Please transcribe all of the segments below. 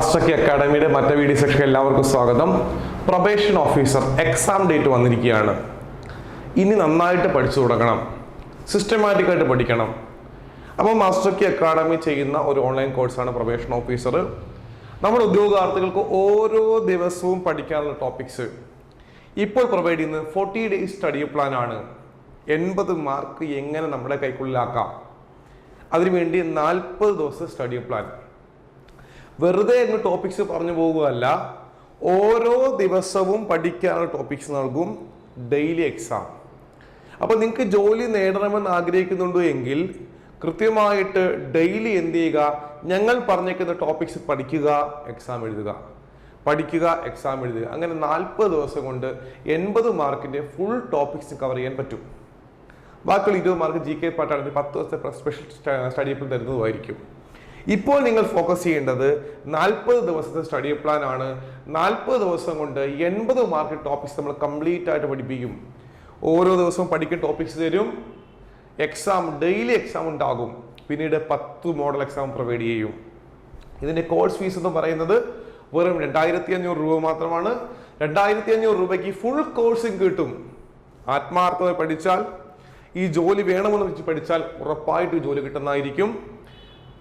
മാസ്റ്റർക്കി അക്കാഡമിയുടെ മറ്റേ വീഡിയോസൊക്കെ എല്ലാവർക്കും സ്വാഗതം. പ്രൊബേഷൻ ഓഫീസർ എക്സാം ഡേറ്റ് വന്നിരിക്കുകയാണ്. ഇനി നന്നായിട്ട് പഠിച്ചു തുടങ്ങണം. സിസ്റ്റമാറ്റിക്കായിട്ട് പഠിക്കണം. അപ്പോൾ മാസ്റ്റർക്കി അക്കാഡമി ചെയ്യുന്ന ഒരു ഓൺലൈൻ കോഴ്സാണ് പ്രൊബേഷൻ ഓഫീസർ നമ്മുടെ ഉദ്യോഗാർത്ഥികൾക്ക് ഓരോ ദിവസവും പഠിക്കാനുള്ള ടോപ്പിക്സ് ഇപ്പോൾ പ്രൊവൈഡ് ചെയ്യുന്നത് ഫോർട്ടി ഡേയ്സ് സ്റ്റഡി പ്ലാൻ ആണ്. എൺപത് മാർക്ക് എങ്ങനെ നമ്മുടെ കൈക്കുള്ളിലാക്കാം. അതിനുവേണ്ടി നാൽപ്പത് ദിവസം സ്റ്റഡി പ്ലാൻ വെറുതെ അങ്ങ് ടോപ്പിക്സ് പറഞ്ഞു പോകുകയല്ല. ഓരോ ദിവസവും പഠിക്കാനുള്ള ടോപ്പിക്സ് നൽകും ഡെയിലി എക്സാം അപ്പൊ നിങ്ങൾക്ക് ജോലി നേടണമെന്ന് ആഗ്രഹിക്കുന്നുണ്ടോ എങ്കിൽ കൃത്യമായിട്ട് ഡെയിലി എന്ത് ചെയ്യുക? ഞങ്ങൾ പറഞ്ഞേക്കുന്ന ടോപ്പിക്സ് പഠിക്കുക എക്സാം എഴുതുക. പഠിക്കുക എക്സാം എഴുതുക. അങ്ങനെ നാൽപ്പത് ദിവസം കൊണ്ട് എൺപത് മാർക്കിന്റെ ഫുൾ ടോപ്പിക്സ് കവർ ചെയ്യാൻ പറ്റും. ബാക്കിയുള്ള ഇരുപത് മാർക്ക് ജി കെ പാട്ടാണെങ്കിൽ പത്ത് ദിവസത്തെ സ്പെഷ്യൽ സ്റ്റഡി പ്ലാൻ തരുന്നതുമായിരിക്കും. ഇപ്പോൾ നിങ്ങൾ ഫോക്കസ് ചെയ്യേണ്ടത് നാൽപ്പത് ദിവസത്തെ സ്റ്റഡി പ്ലാൻ ആണ്. നാൽപ്പത് ദിവസം കൊണ്ട് എൺപത് മാർക്ക് ടോപ്പിക്സ് നമ്മൾ കംപ്ലീറ്റ് ആയിട്ട് പഠിപ്പിക്കും. ഓരോ ദിവസവും പഠിക്കുന്ന ടോപ്പിക്സ് തരും. എക്സാം ഡെയിലി എക്സാം ഉണ്ടാകും. പിന്നീട് പത്ത് മോഡൽ എക്സാം പ്രൊവൈഡ് ചെയ്യും. ഇതിന്റെ കോഴ്സ് ഫീസ് എന്ന് പറയുന്നത് വെറും രണ്ടായിരത്തി അഞ്ഞൂറ് രൂപ മാത്രമാണ്. രണ്ടായിരത്തി അഞ്ഞൂറ് രൂപയ്ക്ക് ഫുൾ കോഴ്സും കിട്ടും. ആത്മാർത്ഥമായി പഠിച്ചാൽ ഈ ജോലി വേണമെന്ന് വെച്ച് പഠിച്ചാൽ ഉറപ്പായിട്ട് ജോലി കിട്ടുന്നതായിരിക്കും.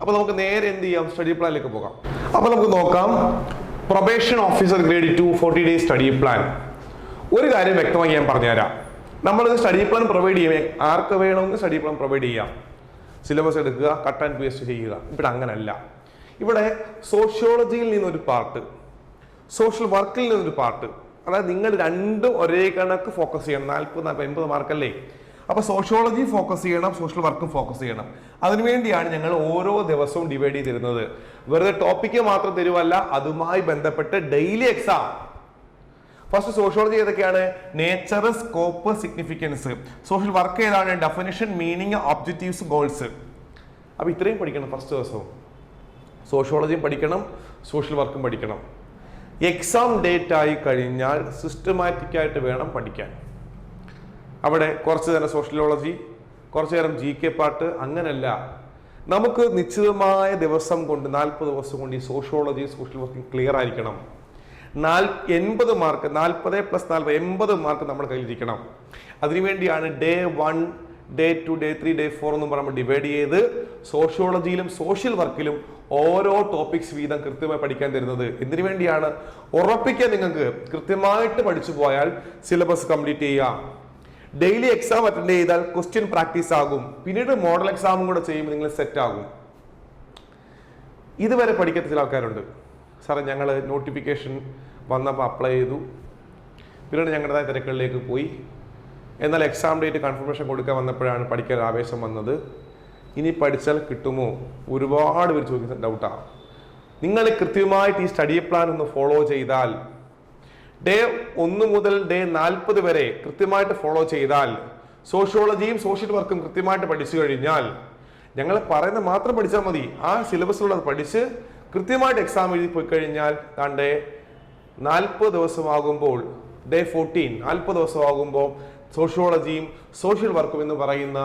അപ്പൊ നമുക്ക് നേരെ എന്ത് ചെയ്യാം? സ്റ്റഡി പ്ലാനിലേക്ക് പോകാം. അപ്പൊ നമുക്ക് നോക്കാം. Probation officer grade two forty days study plan ഒരു കാര്യം വ്യക്തമായി ഞാൻ പറഞ്ഞുതരാം. നമ്മൾ സ്റ്റഡി പ്ലാൻ പ്രൊവൈഡ് ചെയ്യാം. ആർക്ക് വേണമെങ്കിൽ സ്റ്റഡി പ്ലാൻ പ്രൊവൈഡ് ചെയ്യാം. സിലബസ് എടുക്കുക കട്ട് ആൻഡ് പേസ്റ്റ് ചെയ്യുക. ഇവിടെ അങ്ങനല്ല. ഇവിടെ സോഷ്യോളജിയിൽ നിന്നൊരു പാർട്ട് സോഷ്യൽ വർക്കിൽ നിന്നൊരു പാർട്ട് അതായത് നിങ്ങൾ രണ്ടും ഒരേ കണക്ക് ഫോക്കസ് ചെയ്യണം. നാൽപ്പത് എൺപത് മാർക്കല്ലേ അപ്പൊ സോഷ്യോളജി ഫോക്കസ് ചെയ്യണം സോഷ്യൽ വർക്കും ഫോക്കസ് ചെയ്യണം. അതിനുവേണ്ടിയാണ് ഞങ്ങൾ ഓരോ ദിവസവും ഡിവൈഡ് ചെയ്തിരുന്നത്. വെറുതെ ടോപ്പിക്ക് മാത്രം തരുവല്ല അതുമായി ബന്ധപ്പെട്ട് ഡെയിലി എക്സാം ഫസ്റ്റ് സോഷ്യോളജി ഏതൊക്കെയാണ്? Nature scope significance social work ഏതാണ്? ഡെഫിനിഷൻ മീനിങ് ഒബ്ജക്റ്റീവ്സ് ഗോൾസ് അപ്പൊ ഇത്രയും പഠിക്കണം ഫസ്റ്റ് ദിവസവും. സോഷ്യോളജിയും പഠിക്കണം സോഷ്യൽ വർക്കും പഠിക്കണം. എക്സാം ഡേറ്റ് ആയി കഴിഞ്ഞാൽ സിസ്റ്റമാറ്റിക്കായിട്ട് വേണം പഠിക്കാൻ. അവിടെ കുറച്ച് നേരം സോഷ്യലോളജി കുറച്ച് നേരം ജി കെ പാട്ട് അങ്ങനല്ല. നമുക്ക് നിശ്ചിതമായ ദിവസം കൊണ്ട് നാൽപ്പത് ദിവസം കൊണ്ട് ഈ സോഷ്യോളജി സോഷ്യൽ വർക്കിംഗ് ക്ലിയർ ആയിരിക്കണം. നാൽ എൺപത് മാർക്ക് നാൽപ്പത് പ്ലസ് നാൽപ്പത് എൺപത് മാർക്ക് നമ്മുടെ കയ്യിലിരിക്കണം. അതിനുവേണ്ടിയാണ് day one day two day three day four എന്ന് പറയുമ്പോൾ ഡിവൈഡ് ചെയ്ത് സോഷ്യോളജിയിലും സോഷ്യൽ വർക്കിലും ഓരോ ടോപ്പിക്സ് വീതം കൃത്യമായി പഠിക്കാൻ തരുന്നത്. എന്തിനു വേണ്ടിയാണ് ഉറപ്പിക്കാൻ നിങ്ങൾക്ക് കൃത്യമായിട്ട് പഠിച്ചു പോയാൽ സിലബസ് കംപ്ലീറ്റ് ചെയ്യാം ഡെയിലി എക്സാം അറ്റൻഡ് ചെയ്താൽ ക്വസ്റ്റ്യൻ പ്രാക്ടീസ് ആകും. പിന്നീട് മോഡൽ എക്സാമും കൂടെ ചെയ്യുമ്പോൾ നിങ്ങൾ സെറ്റ് ആകും. ഇതുവരെ പഠിക്കാത്ത ചില ആൾക്കാരുണ്ട്. സാറേ ഞങ്ങൾ നോട്ടിഫിക്കേഷൻ വന്നപ്പോൾ അപ്ലൈ ചെയ്തു. പിന്നീട് ഞങ്ങളുടേതായ തിരക്കുകളിലേക്ക് പോയി. എന്നാൽ എക്സാം ഡേറ്റ് കൺഫർമേഷൻ കൊടുക്കാൻ വന്നപ്പോഴാണ് പഠിക്കാൻ ആവേശം വന്നത്. ഇനി പഠിച്ചാൽ കിട്ടുമോ? ഒരുപാട് പേര് ചോദിക്കുന്ന ഡൗട്ടാണ് നിങ്ങൾ കൃത്യമായിട്ട് ഈ സ്റ്റഡി പ്ലാൻ ഒന്ന് ഫോളോ ചെയ്താൽ ഡേ ഒന്ന് മുതൽ ഡേ നാൽപ്പത് വരെ കൃത്യമായിട്ട് ഫോളോ ചെയ്താൽ സോഷ്യോളജിയും സോഷ്യൽ വർക്കും കൃത്യമായിട്ട് പഠിച്ചു കഴിഞ്ഞാൽ ഞങ്ങൾ പറയുന്നത് മാത്രം പഠിച്ചാൽ മതി. ആ സിലബസിലുള്ളത് പഠിച്ച് കൃത്യമായിട്ട് എക്സാം എഴുതി പോയി കഴിഞ്ഞാൽ താണ്ടെ നാൽപ്പത് ദിവസമാകുമ്പോൾ ഡേ ഫോർട്ടീൻ നാൽപ്പത് ദിവസമാകുമ്പോൾ സോഷ്യോളജിയും സോഷ്യൽ വർക്കും എന്ന് പറയുന്ന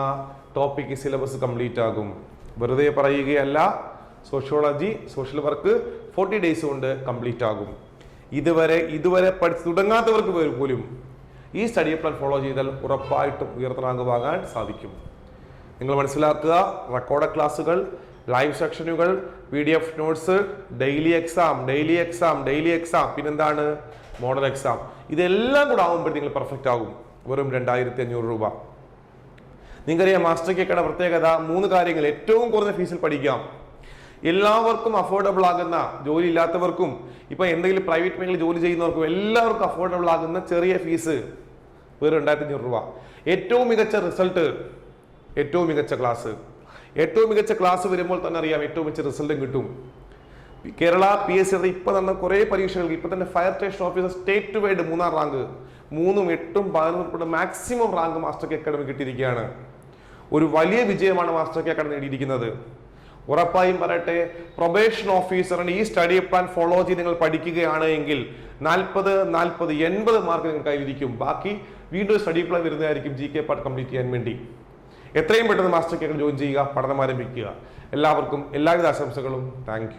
ടോപ്പിക്ക് സിലബസ് കംപ്ലീറ്റ് ആകും. വെറുതെ പറയുകയല്ല. Sociology social work forty days കൊണ്ട് കംപ്ലീറ്റ് ആകും. ഇതുവരെ ഇതുവരെ പഠിച്ചു തുടങ്ങാത്തവർക്ക് പോലും- ഈ സ്റ്റഡി പ്ലാൻ ഫോളോ ചെയ്താൽ ഉറപ്പായിട്ടും ഉയർന്ന റാങ്ക് വാങ്ങാൻ സാധിക്കും. നിങ്ങൾ മനസ്സിലാക്കുക റെക്കോർഡ് ക്ലാസ്സുകൾ live സെക്ഷനുകൾ P D F notes daily exam daily exam daily exam പിന്നെന്താണ്? മോഡൽ എക്സാം ഇതെല്ലാം കൂടെ ആകുമ്പോൾ നിങ്ങൾ പെർഫെക്റ്റ് ആകും. വെറും രണ്ടായിരത്തി അഞ്ഞൂറ് രൂപ. നിങ്ങൾക്കറിയാം മാസ്റ്റർ കേക്കയുടെ പ്രത്യേകത. മൂന്ന് കാര്യങ്ങൾ. ഏറ്റവും കുറഞ്ഞ ഫീസിൽ പഠിക്കാം. എല്ലാവർക്കും അഫോർഡബിൾ ആകുന്ന ജോലി ഇല്ലാത്തവർക്കും ഇപ്പൊ എന്തെങ്കിലും പ്രൈവറ്റ് മേഖലയിൽ ജോലി ചെയ്യുന്നവർക്കും എല്ലാവർക്കും അഫോർഡബിൾ ആകുന്ന ചെറിയ ഫീസ് വെറും രണ്ടായിരത്തി അഞ്ഞൂറ് രൂപ. ഏറ്റവും മികച്ച റിസൾട്ട് ഏറ്റവും മികച്ച ക്ലാസ് ഏറ്റവും മികച്ച ക്ലാസ് വരുമ്പോൾ തന്നെ അറിയാം ഏറ്റവും മികച്ച റിസൾട്ടും കിട്ടും. കേരള പി എസ് സി ഇപ്പൊ തന്നെ കുറെ പരീക്ഷകൾ ഇപ്പൊ തന്നെ fire station officer state wide മൂന്നാം റാങ്ക് മൂന്നും എട്ടും പതിനൊന്നും ഉൾപ്പെടെ maximum rank master K academy കിട്ടിയിരിക്കുകയാണ്. ഒരു വലിയ വിജയമാണ് മാസ്റ്റർ കെ അക്കാഡമി നേടിയിരിക്കുന്നത്. ഉറപ്പായും പറയട്ടെ പ്രൊബേഷൻ ഓഫീസറിന് ഈ സ്റ്റഡി പ്ലാൻ ഫോളോ ചെയ്ത് നിങ്ങൾ പഠിക്കുകയാണ് എങ്കിൽ നാൽപ്പത് നാൽപ്പത് എൺപത് മാർക്ക് നിങ്ങൾ കയ്യിലിരിക്കും. ബാക്കി വീണ്ടും സ്റ്റഡി പ്ലാൻ വരുന്നതായിരിക്കും ജി കെ പാർട്ട് കംപ്ലീറ്റ് ചെയ്യാൻ വേണ്ടി. എത്രയും പെട്ടെന്ന് മാസ്റ്റർ കേക്ക് ജോയിൻ ചെയ്യുക പഠനം ആരംഭിക്കുക. എല്ലാവർക്കും എല്ലാവിധ ആശംസകളും. താങ്ക്